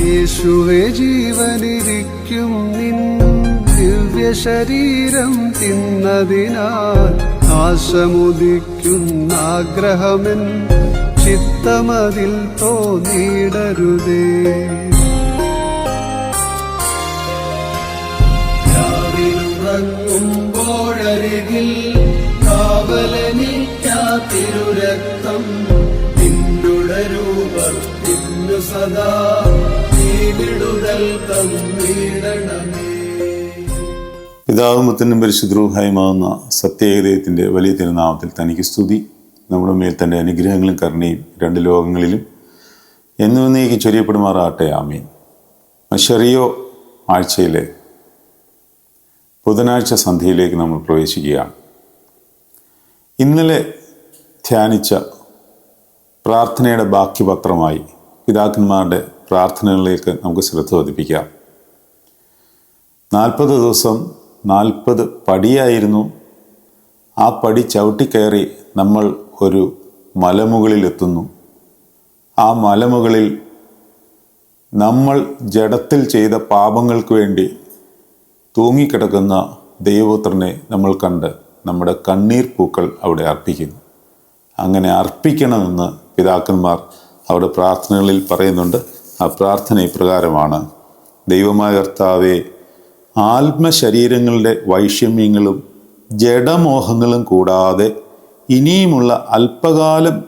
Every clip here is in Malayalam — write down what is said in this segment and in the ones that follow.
യേശുവെ ജീവനിരിക്കും നിൻ ദിവ്യ ശരീരം തിന്നതിനാൽ നാശമുദിക്കുന്ന ആഗ്രഹമെൻ ചിത്തമതിൽ തോന്നിയിടരുതേ രാവിലുറങ്ങുമ്പോഴരികിൽ കാവലനിക്കാതിരുരക്തം നിന്നുടെ രൂപത്തിനു സദാ വിടുതൽ തന്നിടണമേ. പിതാവും മുത്തനും പരിശുദ്രൂഹായുമാകുന്ന സത്യേകദൈവത്തിന്റെ വലിയ തിരുനാമത്തിൽ തനിക്ക് സ്തുതി. നമ്മുടെ മേൽ തന്റെ അനുഗ്രഹങ്ങളും കരുണയും രണ്ട് ലോകങ്ങളിലും എന്നുവന്നേക്ക് ചൊരിയപ്പെടുമാറാട്ടെ ആമീൻ. മഷറിയോ ആഴ്ചയിലെ ബുധനാഴ്ച സന്ധ്യയിലേക്ക് നമ്മൾ പ്രവേശിക്കുകയാണ്. ഇന്നലെ ധ്യാനിച്ച പ്രാർത്ഥനയുടെ ബാക്കി പത്രമായി പിതാക്കന്മാരുടെ പ്രാർത്ഥനകളിലേക്ക് നമുക്ക് ശ്രദ്ധ പതിപ്പിക്കാം. നാൽപ്പത് ദിവസം നാൽപ്പത് പടിയായിരുന്നു. ആ പടി ചവിട്ടിക്കയറി നമ്മൾ ഒരു മലമുകളിൽ എത്തുന്നു ആ മലമുകളിൽ നമ്മൾ ജഡത്തിൽ ചെയ്ത പാപങ്ങൾക്ക് വേണ്ടി തൂങ്ങിക്കിടക്കുന്ന ദൈവപുത്രനെ നമ്മൾ കണ്ട് നമ്മുടെ കണ്ണീർ പൂക്കൾ അവിടെ അർപ്പിക്കുന്നു. അങ്ങനെ അർപ്പിക്കണമെന്ന് പിതാക്കന്മാർ അവിടെ പ്രാർത്ഥനകളിൽ പറയുന്നുണ്ട്. ആ പ്രാർത്ഥന ഇപ്രകാരമാണ്. ദൈവമായ കർത്താവെ ആത്മശരീരങ്ങളുടെ വൈഷമ്യങ്ങളും ജഡമോഹങ്ങളും കൂടാതെ ഇനിയുമുള്ള അല്പകാലം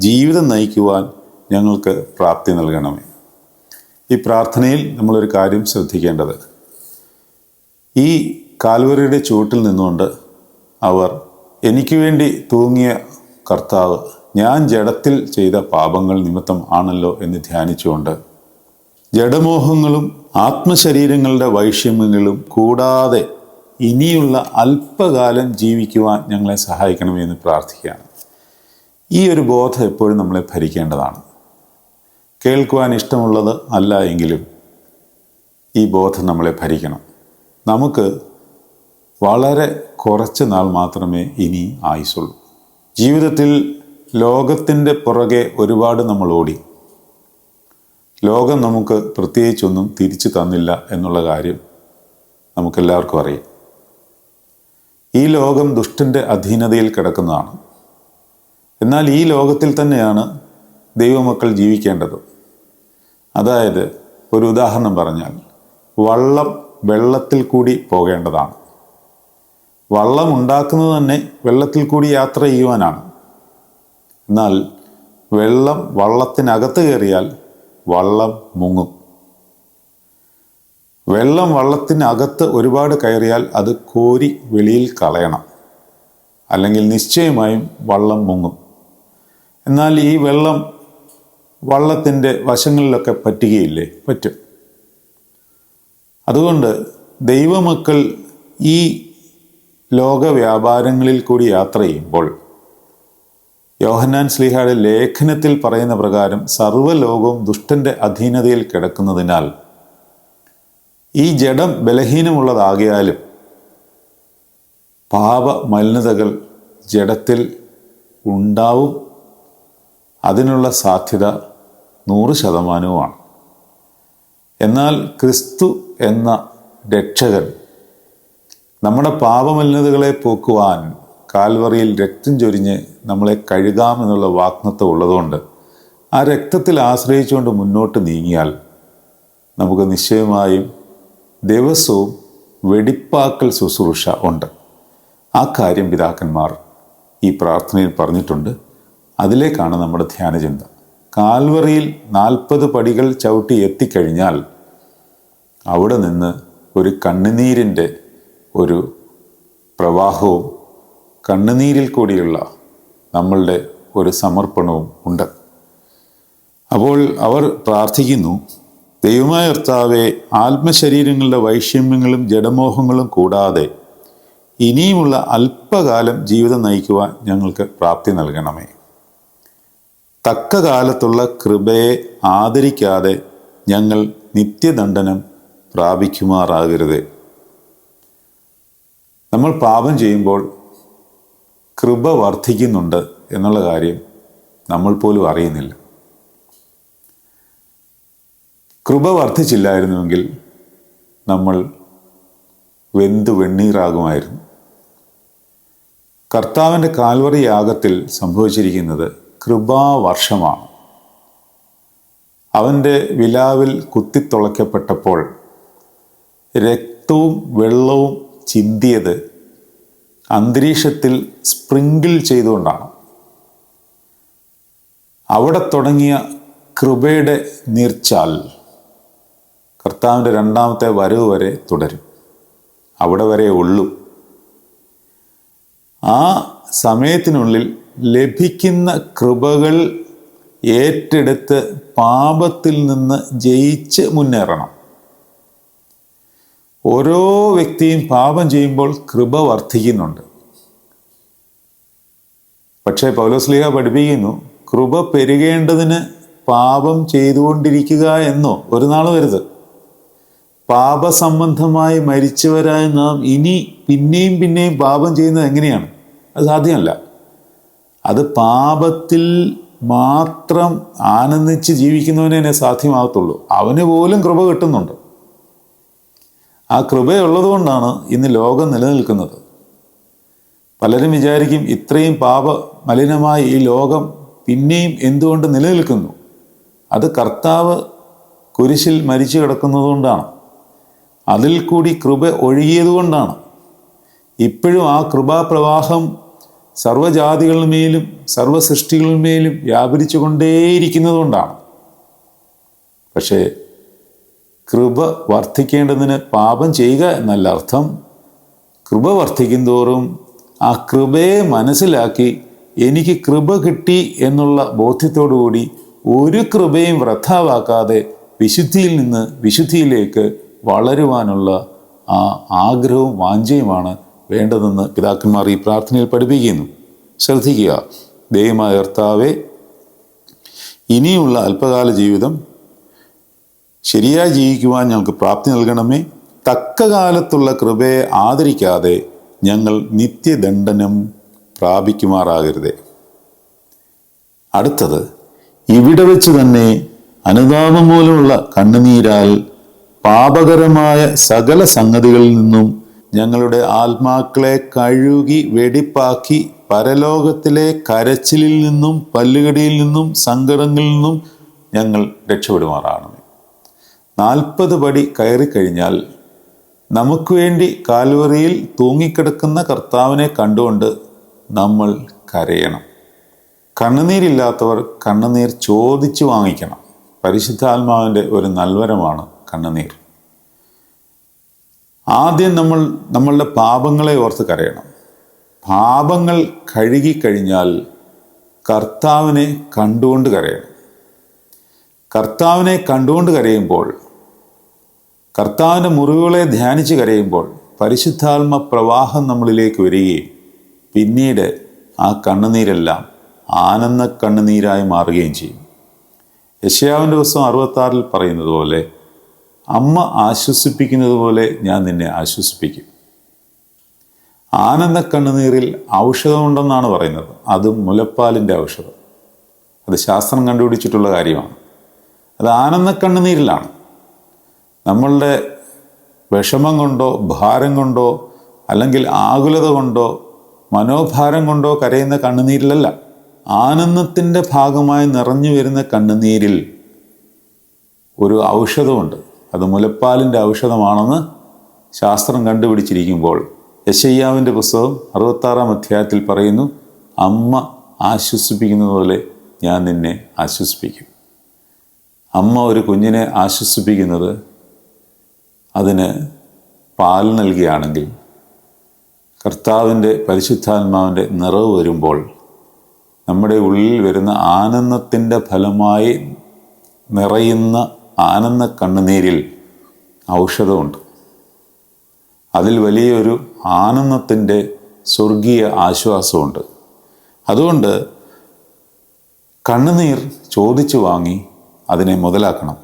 ജീവിതം നയിക്കുവാൻ ഞങ്ങൾക്ക് പ്രാപ്തി നൽകണമേ. ഈ പ്രാർത്ഥനയിൽ നമ്മളൊരു കാര്യം ശ്രദ്ധിക്കേണ്ടത്. ഈ കാൽവറിയുടെ ചുവട്ടിൽ നിന്നുകൊണ്ട് അവർ എനിക്ക് വേണ്ടി തൂങ്ങിയ കർത്താവ് ഞാൻ ജഡത്തിൽ ചെയ്ത പാപങ്ങൾ നിമിത്തം ആണല്ലോ എന്ന് ധ്യാനിച്ചുകൊണ്ട് ജഡമോഹങ്ങളും ആത്മശരീരങ്ങളുടെ വൈഷമ്യങ്ങളും കൂടാതെ ഇനിയുള്ള അല്പകാലം ജീവിക്കുവാൻ ഞങ്ങളെ സഹായിക്കണമെന്ന് പ്രാർത്ഥിക്കുകയാണ്. ഈ ഒരു ബോധം എപ്പോഴും നമ്മളെ ഭരിക്കേണ്ടതാണ്. കേൾക്കുവാൻ ഇഷ്ടമുള്ളത് അല്ല എങ്കിലും ഈ ബോധം നമ്മളെ ഭരിക്കണം. നമുക്ക് വളരെ കുറച്ച് നാൾ മാത്രമേ ഇനി ആയുസുള്ളൂ ജീവിതത്തിൽ ലോകത്തിന്റെ പുറകെ ഒരുപാട് നമ്മൾ ഓടി. ലോകം നമുക്ക് പ്രത്യേകിച്ചൊന്നും തിരിച്ചു തന്നില്ല എന്നുള്ള കാര്യം നമുക്കെല്ലാവർക്കും അറിയാം. ഈ ലോകം ദുഷ്ടന്റെ അധീനതയിൽ കിടക്കുന്നതാണ്. എന്നാൽ ഈ ലോകത്തിൽ തന്നെയാണ് ദൈവമക്കൾ ജീവിക്കേണ്ടത്. അതായത് ഒരു ഉദാഹരണം പറഞ്ഞാൽ വള്ളം വെള്ളത്തിൽ കൂടി പോകേണ്ടതാണ്. വള്ളം ഉണ്ടാക്കുന്നത് തന്നെ വെള്ളത്തിൽ കൂടി യാത്ര ചെയ്യുവാനാണ്. എന്നാൽ വെള്ളം വള്ളത്തിനകത്ത് കയറിയാൽ വള്ളം മുങ്ങും. വെള്ളം വള്ളത്തിനകത്ത് ഒരുപാട് കയറിയാൽ അത് കോരി വെളിയിൽ കളയണം. അല്ലെങ്കിൽ നിശ്ചയമായും വള്ളം മുങ്ങും. എന്നാൽ ഈ വെള്ളം വള്ളത്തിന്റെ വശങ്ങളിലൊക്കെ പറ്റുകയില്ലേ? പറ്റും. അതുകൊണ്ട് ദൈവമക്കൾ ഈ ലോകവ്യാപാരങ്ങളിൽ കൂടി യാത്ര ചെയ്യുമ്പോൾ യോഹന്നാൻ സ്ലിഹയുടെ ലേഖനത്തിൽ പറയുന്ന പ്രകാരം സർവലോകവും ദുഷ്ടന്റെ അധീനതയിൽ കിടക്കുന്നതിനാൽ ഈ ജഡം ബലഹീനമുള്ളതാകിയാലും പാപ മലിനതകൾ ജഡത്തിൽ ഉണ്ടാവും. അതിനുള്ള സാധ്യത നൂറ് ശതമാനവുമാണ്. എന്നാൽ ക്രിസ്തു എന്ന രക്ഷകൻ നമ്മുടെ പാപമലിനതകളെ പോക്കുവാൻ കാൽവറിയിൽ രക്തം ചൊരിഞ്ഞ് നമ്മളെ കഴുകാമെന്നുള്ള വാഗ്നത്വം ഉള്ളതുകൊണ്ട് ആ രക്തത്തിൽ ആശ്രയിച്ചുകൊണ്ട് മുന്നോട്ട് നീങ്ങിയാൽ നമുക്ക് നിശ്ചയമായും ദിവസവും വെടിപ്പാക്കൽ ശുശ്രൂഷ ഉണ്ട്. ആ കാര്യം പിതാക്കന്മാർ ഈ പ്രാർത്ഥനയിൽ പറഞ്ഞിട്ടുണ്ട്. അതിലേക്കാണ് നമ്മുടെ ധ്യാനചിന്ത. കാൽവറിയിൽ നാൽപ്പത് പടികൾ ചവിട്ടി എത്തിക്കഴിഞ്ഞാൽ അവിടെ നിന്ന് ഒരു കണ്ണുനീരിന്റെ ഒരു പ്രവാഹവും കണ്ണുനീരിൽ കൂടിയുള്ള നമ്മളുടെ ഒരു സമർപ്പണവും ഉണ്ട്. അപ്പോൾ അവർ പ്രാർത്ഥിക്കുന്നു ദൈവമായ കർത്താവെ ആത്മശരീരങ്ങളുടെ വൈഷമ്യങ്ങളും ജഡമോഹങ്ങളും കൂടാതെ ഇനിയുമുള്ള അല്പകാലം ജീവിതം നയിക്കുവാൻ ഞങ്ങൾക്ക് പ്രാപ്തി നൽകണമേ. തക്ക കാലത്തുള്ള കൃപയെ ആദരിക്കാതെ ഞങ്ങൾ നിത്യദണ്ഡനം പ്രാപിക്കുമാറാകരുത്. നമ്മൾ പാപം ചെയ്യുമ്പോൾ കൃപ വർദ്ധിക്കുന്നുണ്ട് എന്നുള്ള കാര്യം നമ്മൾ പോലും അറിയുന്നില്ല. കൃപ വർദ്ധിച്ചില്ലായിരുന്നുവെങ്കിൽ നമ്മൾ വെന്തു വെണ്ണീറാകുമായിരുന്നു. കർത്താവിന്റെ കാൽവറി യാഗത്തിൽ സംഭവിച്ചിരിക്കുന്നത് കൃപാവർഷമാണ്. അവന്റെ വിലാവിൽ കുത്തിത്തുളയ്ക്കപ്പെട്ടപ്പോൾ രക്തവും വെള്ളവും ചിന്തിയത് അന്തരീക്ഷത്തിൽ സ്പ്രിങ്കിൾ ചെയ്തുകൊണ്ടാണ്. അവിടെ തുടങ്ങിയ കൃപയുടെ നീർച്ചാൽ കർത്താവിന്റെ രണ്ടാമത്തെ വരവ് വരെ തുടരും. അവിടെ വരെ ഉള്ളൂ. ആ സമയത്തിനുള്ളിൽ ലഭിക്കുന്ന കൃപകൾ ഏറ്റെടുത്ത് പാപത്തിൽ നിന്ന് ജയിച്ച് മുന്നേറണം. ഓരോ വ്യക്തിയും പാപം ചെയ്യുമ്പോൾ കൃപ വർദ്ധിക്കുന്നുണ്ട്. പക്ഷേ പൗലോസ്ലിഹ പഠിപ്പിക്കുന്നു കൃപ പെരുകേണ്ടതിന് പാപം ചെയ്തുകൊണ്ടിരിക്കുക എന്നോ ഒരു നാൾ വരുത് പാപസംബന്ധമായി മരിച്ചവരായ നാം ഇനി പിന്നെയും പിന്നെയും പാപം ചെയ്യുന്നത് എങ്ങനെയാണ്? അത് സാധ്യമല്ല. അത് പാപത്തിൽ മാത്രം ആനന്ദിച്ച് ജീവിക്കുന്നവനെ സാധ്യമാകത്തുള്ളൂ. അവന് പോലും കൃപ കിട്ടുന്നുണ്ട്. ആ കൃപയുള്ളതുകൊണ്ടാണ് ഇന്ന് ലോകം നിലനിൽക്കുന്നത്. പലരും വിചാരിക്കും ഇത്രയും പാപ മലിനമായ ഈ ലോകം പിന്നെയും എന്തുകൊണ്ട് നിലനിൽക്കുന്നു? അത് കർത്താവ് കുരിശിൽ മരിച്ചു കിടക്കുന്നതുകൊണ്ടാണ് അതിൽ കൂടി കൃപ ഒഴുകിയതുകൊണ്ടാണ് ഇപ്പോഴും ആ കൃപാപ്രവാഹം സർവജാതികളുമേലും സർവസൃഷ്ടികളുമേലും വ്യാപരിച്ചു കൊണ്ടേയിരിക്കുന്നതുകൊണ്ടാണ് പക്ഷേ കൃപ വർദ്ധിക്കേണ്ടതിന് പാപം ചെയ്യുക എന്നല്ല അർത്ഥം. കൃപ വർദ്ധിക്കും തോറും ആ കൃപയെ മനസ്സിലാക്കി എനിക്ക് കൃപ കിട്ടി എന്നുള്ള ബോധ്യത്തോടുകൂടി ഒരു കൃപയും വൃഥാവാക്കാതെ വിശുദ്ധിയിൽ നിന്ന് വിശുദ്ധിയിലേക്ക് വളരുവാനുള്ള ആ ആഗ്രഹവും വാഞ്ചയുമാണ് വേണ്ടതെന്ന് പിതാക്കന്മാർ ഈ പ്രാർത്ഥനയിൽ പഠിപ്പിക്കുന്നു. ശ്രദ്ധിക്കുക. ദൈവമായ കർത്താവെ ഇനിയുള്ള അല്പകാല ജീവിതം ശരിയായി ജീവിക്കുവാൻ ഞങ്ങൾക്ക് പ്രാപ്തി നൽകണമേ. തക്ക കാലത്തുള്ള കൃപയെ ആദരിക്കാതെ ഞങ്ങൾ നിത്യദണ്ഡനം പ്രാപിക്കുമാറാകരുതേ. അടുത്തത് ഇവിടെ വെച്ച് തന്നെ അനുതാപം മൂലമുള്ള കണ്ണുനീരാൽ പാപകരമായ സകല സംഗതികളിൽ നിന്നും ഞങ്ങളുടെ ആത്മാക്കളെ കഴുകി വെടിപ്പാക്കി പരലോകത്തിലെ കരച്ചിലിൽ നിന്നും പല്ലുകടിയിൽ നിന്നും സങ്കടങ്ങളിൽ നിന്നും ഞങ്ങൾ രക്ഷപ്പെടുമാറാണമേ നാൽപ്പത് പടി കയറിക്കഴിഞ്ഞാൽ നമുക്ക് വേണ്ടി കാൽവറിയിൽ തൂങ്ങിക്കിടക്കുന്ന കർത്താവിനെ കണ്ടുകൊണ്ട് നമ്മൾ കരയണം. കണ്ണുനീരില്ലാത്തവർ കണ്ണുനീർ ചോദിച്ചു വാങ്ങിക്കണം. പരിശുദ്ധാത്മാവിന്റെ ഒരു നൽവരമാണ് കണ്ണുനീർ. ആദ്യം നമ്മൾ നമ്മളുടെ പാപങ്ങളെ ഓർത്ത് കരയണം. പാപങ്ങൾ കഴുകിക്കഴിഞ്ഞാൽ കർത്താവിനെ കണ്ടുകൊണ്ട് കരയണം. കർത്താവിനെ കണ്ടുകൊണ്ട് കരയുമ്പോൾ കർത്താവിന്റെ മുറിവുകളെ ധ്യാനിച്ച് കരയുമ്പോൾ പരിശുദ്ധാത്മ പ്രവാഹം നമ്മളിലേക്ക് വരികയും പിന്നീട് ആ കണ്ണുനീരെല്ലാം ആനന്ദ കണ്ണുനീരായി മാറുകയും ചെയ്യും. യശയാവിന്റെ ദിവസം അറുപത്താറിൽ പറയുന്നത് പോലെ അമ്മ ആശ്വസിപ്പിക്കുന്നത് പോലെ ഞാൻ നിന്നെ ആശ്വസിപ്പിക്കും. ആനന്ദ കണ്ണുനീരിൽ ഔഷധമുണ്ടെന്നാണ് പറയുന്നത്. അത് മുലപ്പാലിന്റെ ഔഷധം. അത് ശാസ്ത്രം കണ്ടുപിടിച്ചിട്ടുള്ള കാര്യമാണ്. അത് ആനന്ദ കണ്ണുനീരിലാണ്. നമ്മളുടെ വിഷമം കൊണ്ടോ ഭാരം കൊണ്ടോ അല്ലെങ്കിൽ ആകുലത കൊണ്ടോ മനോഭാരം കൊണ്ടോ കരയുന്ന കണ്ണുനീരിലല്ല. ആനന്ദത്തിന്റെ ഭാഗമായി നിറഞ്ഞു വരുന്ന കണ്ണുനീരിൽ ഒരു ഔഷധമുണ്ട്. അത് മുലപ്പാലിന്റെ ഔഷധമാണെന്ന് ശാസ്ത്രം കണ്ടുപിടിച്ചിരിക്കുമ്പോൾ യശയ്യാവിന്റെ പുസ്തകം അറുപത്താറാം അധ്യായത്തിൽ പറയുന്നു അമ്മ ആശ്വസിപ്പിക്കുന്നത് പോലെ ഞാൻ നിന്നെ ആശ്വസിപ്പിക്കും. അമ്മ ഒരു കുഞ്ഞിനെ ആശ്വസിപ്പിക്കുന്നത് അതിന് പാൽ നൽകിയാണെങ്കിൽ കർത്താവിന്റെ പരിശുദ്ധാത്മാവിന്റെ നിറവ് വരുമ്പോൾ നമ്മുടെ ഉള്ളിൽ വരുന്ന ആനന്ദത്തിന്റെ ഫലമായി നിറയുന്ന ആനന്ദ കണ്ണുനീരിൽ ഔഷധമുണ്ട്. അതിൽ വലിയൊരു ആനന്ദത്തിന്റെ സ്വർഗീയ ആശ്വാസമുണ്ട്. അതുകൊണ്ട് കണ്ണുനീർ ചോദിച്ചു വാങ്ങി അതിനെ മുതലാക്കണം.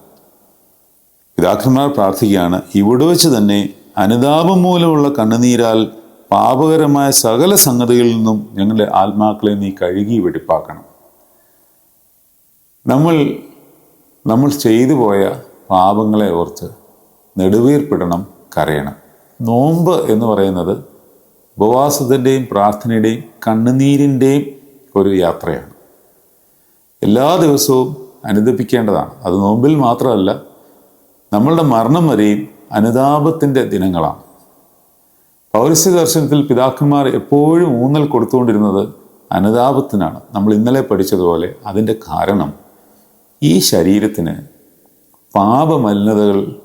പിതാക്കന്മാർ പ്രാർത്ഥിക്കുകയാണ് ഇവിടെ വെച്ച് തന്നെ അനുതാപം മൂലമുള്ള കണ്ണുനീരാൽ പാപകരമായ സകല സംഗതികളിൽ നിന്നും ഞങ്ങളുടെ ആത്മാക്കളെ നീ കഴുകി വെടിപ്പാക്കണം. നമ്മൾ നമ്മൾ ചെയ്തു പോയ പാപങ്ങളെ ഓർത്ത് നെടുവീർപ്പിടണം കരയണം. നോമ്പ് എന്ന് പറയുന്നത് ഉപവാസത്തിന്റെയും പ്രാർത്ഥനയുടെയും കണ്ണുനീരിന്റെയും ഒരു യാത്രയാണ്. എല്ലാ ദിവസവും അനുദപിക്കേണ്ടതാണ്. അത് നോമ്പിൽ മാത്രമല്ല നമ്മളുടെ മരണം വരെയും അനുതാപത്തിന്റെ ദിനങ്ങളാണ്. പൗരസ്യ ദർശനത്തിൽ പിതാക്കന്മാർ എപ്പോഴും ഊന്നൽ കൊടുത്തുകൊണ്ടിരുന്നത് അനുതാപത്തിനാണ്. നമ്മൾ ഇന്നലെ പഠിച്ചതുപോലെ അതിന്റെ കാരണം ഈ ശരീരത്തിന് പാപമലിനതകൾ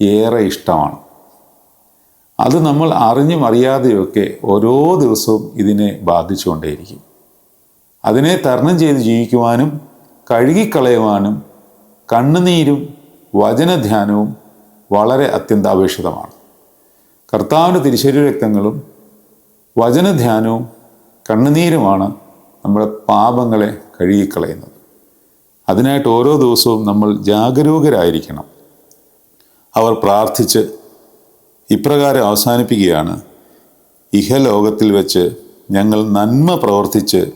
ഏറെ ഇഷ്ടമാണ്. അത് നമ്മൾ അറിഞ്ഞും അറിയാതെയൊക്കെ ഓരോ ദിവസവും ഇതിനെ ബാധിച്ചുകൊണ്ടേയിരിക്കും. അതിനെ തരണം ചെയ്ത് ജീവിക്കുവാനും കഴുകിക്കളയുവാനും കണ്ണുനീരും വചനധ്യാനവും വളരെ അത്യന്താപേക്ഷിതമാണ്. കർത്താവിന്റെ തിരിശരീര രക്തങ്ങളും വചനധ്യാനവും കണ്ണുനീരുമാണ് നമ്മുടെ പാപങ്ങളെ കഴുകിക്കളയുന്നത്. അതിനായിട്ട് ഓരോ ദിവസവും നമ്മൾ ജാഗരൂകരായിരിക്കണം. അവർ പ്രാർത്ഥിച്ച് ഇപ്രകാരം അവസാനിപ്പിക്കുകയാണ്. ഇഹലോകത്തിൽ വെച്ച് ഞങ്ങൾ നന്മ പ്രവർത്തിച്ച്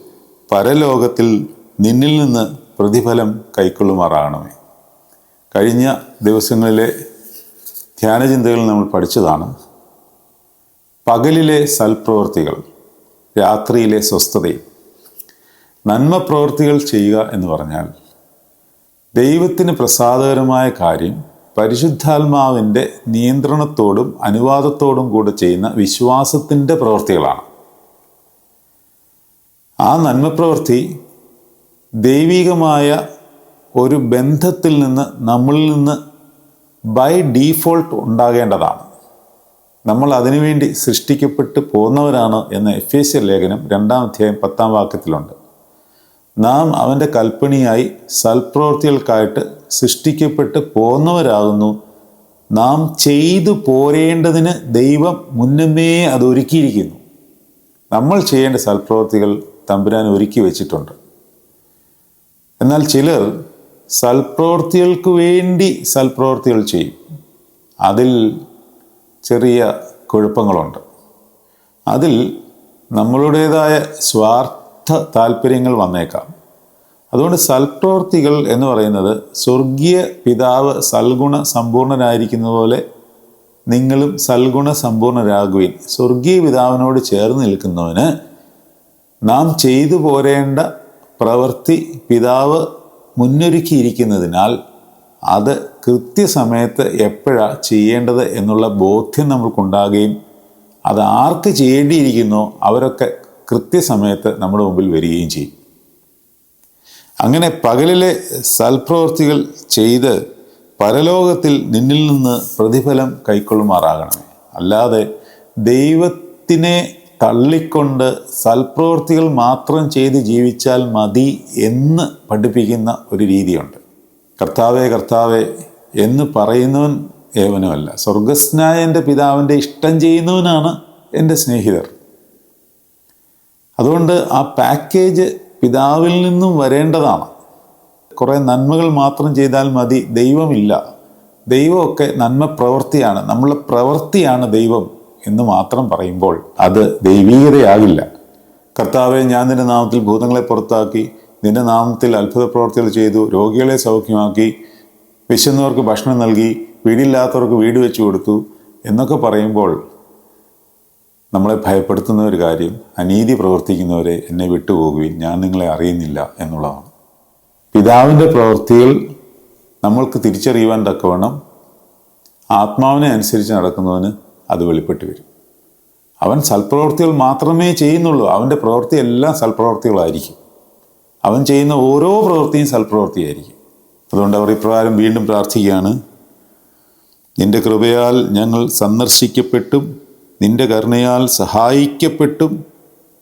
പരലോകത്തിൽ നിന്നിൽ നിന്ന് പ്രതിഫലം കൈക്കൊള്ളുമാറാകണമേ. കഴിഞ്ഞ ദിവസങ്ങളിലെ ധ്യാനചിന്തകൾ നമ്മൾ പഠിച്ചതാണ് പകലിലെ സൽപ്രവൃത്തികൾ രാത്രിയിലെ സ്വസ്ഥതയും നന്മ പ്രവൃത്തികൾ ചെയ്യുക എന്ന് പറഞ്ഞാൽ ദൈവത്തിന് പ്രസാദകരമായ കാര്യം പരിശുദ്ധാത്മാവിന്റെ നിയന്ത്രണത്തോടും അനുവാദത്തോടും കൂടെ ചെയ്യുന്ന വിശ്വാസത്തിന്റെ പ്രവൃത്തികളാണ്. ആ നന്മപ്രവൃത്തി ദൈവികമായ ഒരു ബന്ധത്തിൽ നിന്ന് നമ്മളിൽ നിന്ന് ബൈ ഡീഫോൾട്ട് ഉണ്ടാകേണ്ടതാണ്. നമ്മൾ അതിനുവേണ്ടി സൃഷ്ടിക്കപ്പെട്ട് പോന്നവരാണ് എന്ന എഫ് എസ് ലേഖനം രണ്ടാം അധ്യായം പത്താം വാക്യത്തിലുണ്ട്. നാം അവന്റെ കൽപ്പണിയായി സൽപ്രവൃത്തികൾക്കായിട്ട് സൃഷ്ടിക്കപ്പെട്ട് പോന്നവരാകുന്നു. നാം ചെയ്തു പോരേണ്ടതിന് ദൈവം മുന്നമേ അത് ഒരുക്കിയിരിക്കുന്നു. നമ്മൾ ചെയ്യേണ്ട സൽപ്രവൃത്തികൾ തമ്പുരാൻ ഒരുക്കി വെച്ചിട്ടുണ്ട്. എന്നാൽ ചിലർ സൽപ്രവൃത്തികൾക്ക് വേണ്ടി സൽപ്രവൃത്തികൾ ചെയ്യും. അതിൽ ചെറിയ കുഴപ്പങ്ങളുണ്ട്. അതിൽ നമ്മളുടേതായ സ്വാർത്ഥ താല്പര്യങ്ങൾ വന്നേക്കാം. അതുകൊണ്ട് സൽപ്രവൃത്തികൾ എന്ന് പറയുന്നത് സ്വർഗീയ പിതാവ് സൽഗുണ സമ്പൂർണനായിരിക്കുന്ന പോലെ നിങ്ങളും സൽഗുണ സമ്പൂർണരാകുവിൻ. സ്വർഗീയ പിതാവിനോട് ചേർന്ന് നിൽക്കുന്നവന് നാം ചെയ്തു പോരേണ്ട പ്രവൃത്തി പിതാവ് മുന്നൊരുക്കിയിരിക്കുന്നതിനാൽ അത് കൃത്യസമയത്ത് എപ്പോഴാണ് ചെയ്യേണ്ടത് എന്നുള്ള ബോധ്യം നമ്മൾക്കുണ്ടാകുകയും അത് ആർക്ക് ചെയ്യേണ്ടിയിരിക്കുന്നോ അവരൊക്കെ കൃത്യസമയത്ത് നമ്മുടെ മുമ്പിൽ വരികയും ചെയ്യും. അങ്ങനെ പകലിലെ സൽപ്രവൃത്തികൾ ചെയ്ത് പരലോകത്തിൽ നിന്നിൽ നിന്ന് പ്രതിഫലം കൈക്കൊള്ളുമാറാകണമേ. അല്ലാതെ ദൈവത്തിനെ തള്ളിക്കൊണ്ട് സൽപ്രവൃത്തികൾ മാത്രം ചെയ്ത് ജീവിച്ചാൽ മതി എന്ന് പഠിപ്പിക്കുന്ന ഒരു രീതിയുണ്ട്. കർത്താവേ കർത്താവേ എന്ന് പറയുന്നവൻ ഏവനുമല്ല. സ്വർഗസ്നായ എന്റെ പിതാവിന്റെ ഇഷ്ടം ചെയ്യുന്നവനാണ് എന്റെ സ്നേഹിതർ. അതുകൊണ്ട് ആ പാക്കേജ് പിതാവിൽ നിന്നും വരേണ്ടതാണ്. കുറേ നന്മകൾ മാത്രം ചെയ്താൽ മതി. ദൈവമില്ല. ദൈവമൊക്കെ നന്മ പ്രവൃത്തിയാണ് നമ്മളെ പ്രവൃത്തിയാണ് ദൈവം. എന്ന് മാത്രം പറയുമ്പോൾ അത് ദൈവീകതയാകില്ല. കർത്താവെ ഞാൻ നിന്റെ നാമത്തിൽ ഭൂതങ്ങളെ പുറത്താക്കി നിന്റെ നാമത്തിൽ അത്ഭുത പ്രവർത്തികൾ ചെയ്തു രോഗികളെ സൗഖ്യമാക്കി വിശന്നവർക്ക് ഭക്ഷണം നൽകി വീടില്ലാത്തവർക്ക് വീട് വെച്ചു കൊടുത്തു എന്നൊക്കെ പറയുമ്പോൾ നമ്മളെ ഭയപ്പെടുത്തുന്ന ഒരു കാര്യം അനീതി പ്രവർത്തിക്കുന്നവരെ എന്നെ വിട്ടുപോകുവിൻ ഞാൻ നിങ്ങളെ അറിയുന്നില്ല എന്നുള്ളതാണ്. പിതാവിന്റെ പ്രവൃത്തികൾ നമ്മൾക്ക് തിരിച്ചറിയുവാൻ തക്കവണ്ണം ആത്മാവിനെ അനുസരിച്ച് നടക്കുന്നവന് അത് വെളിപ്പെട്ട് വരും. അവൻ സൽപ്രവർത്തികൾ മാത്രമേ ചെയ്യുന്നുള്ളൂ. അവന്റെ പ്രവൃത്തി എല്ലാം സൽപ്രവർത്തികളായിരിക്കും. അവൻ ചെയ്യുന്ന ഓരോ പ്രവൃത്തിയും സൽപ്രവൃത്തിയായിരിക്കും അതുകൊണ്ട് അവർ ഇപ്രകാരം വീണ്ടും പ്രാർത്ഥിക്കുകയാണ്. നിന്റെ കൃപയാൽ ഞങ്ങൾ സന്ദർശിക്കപ്പെട്ടും നിന്റെ കരുണയാൽ സഹായിക്കപ്പെട്ടും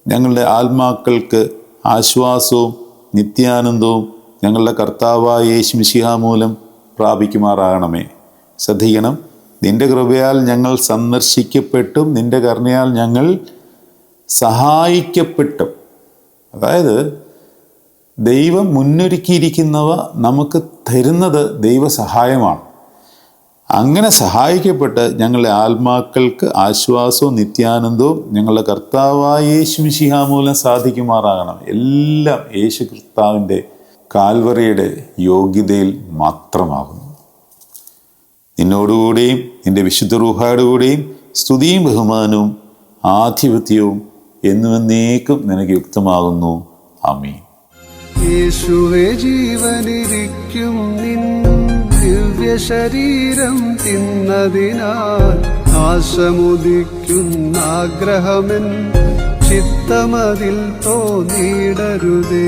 ഞങ്ങളുടെ ആത്മാക്കൾക്ക് ആശ്വാസവും നിത്യാനന്ദവും ഞങ്ങളുടെ കർത്താവായ യേശുമിശിഹ മൂലം പ്രാപിക്കുമാറാകണമേ. ശ്രദ്ധിക്കണം. നിന്റെ കൃപയാൽ ഞങ്ങൾ സന്ദർശിക്കപ്പെട്ടും നിന്റെ കരുണയാൽ ഞങ്ങൾ സഹായിക്കപ്പെട്ടും. അതായത് ദൈവം മുന്നൊരുക്കിയിരിക്കുന്നവ നമുക്ക് തരുന്നത് ദൈവസഹായമാണ്. അങ്ങനെ സഹായിക്കപ്പെട്ട് ഞങ്ങളുടെ ആത്മാക്കൾക്ക് ആശ്വാസവും നിത്യാനന്ദവും ഞങ്ങളുടെ കർത്താവായ യേശു മിശിഹ മൂലം സാധിക്കുമാറാകണം. എല്ലാം യേശു കർത്താവിന്റെ കാൽവറിയുടെ യോഗ്യതയിൽ മാത്രമാകുന്നു. നിന്നോടുകൂടെയും നിന്റെ വിശുദ്ധ റൂഹാടുകൂടിയും കൂടെയും സ്തുതിയും ബഹുമാനവും ആധിപത്യവും എന്നുവെന്നേക്കും നിനക്ക് യുക്തമാകുന്നു. ആമീൻ. ശരീരം തിന്നതിനാൽ നാശമുദിക്കുന്ന ആഗ്രഹമെൻ ചിത്തമതിൽ തോന്നിയിടരുതേ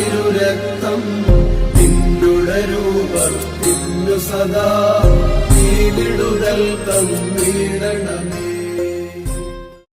കാവലനിക്കാതിരുരക്തം പിന്തുടരൂപർ പിന്നു സദാ. നീ വിടുതൽ തന്നിടണമേ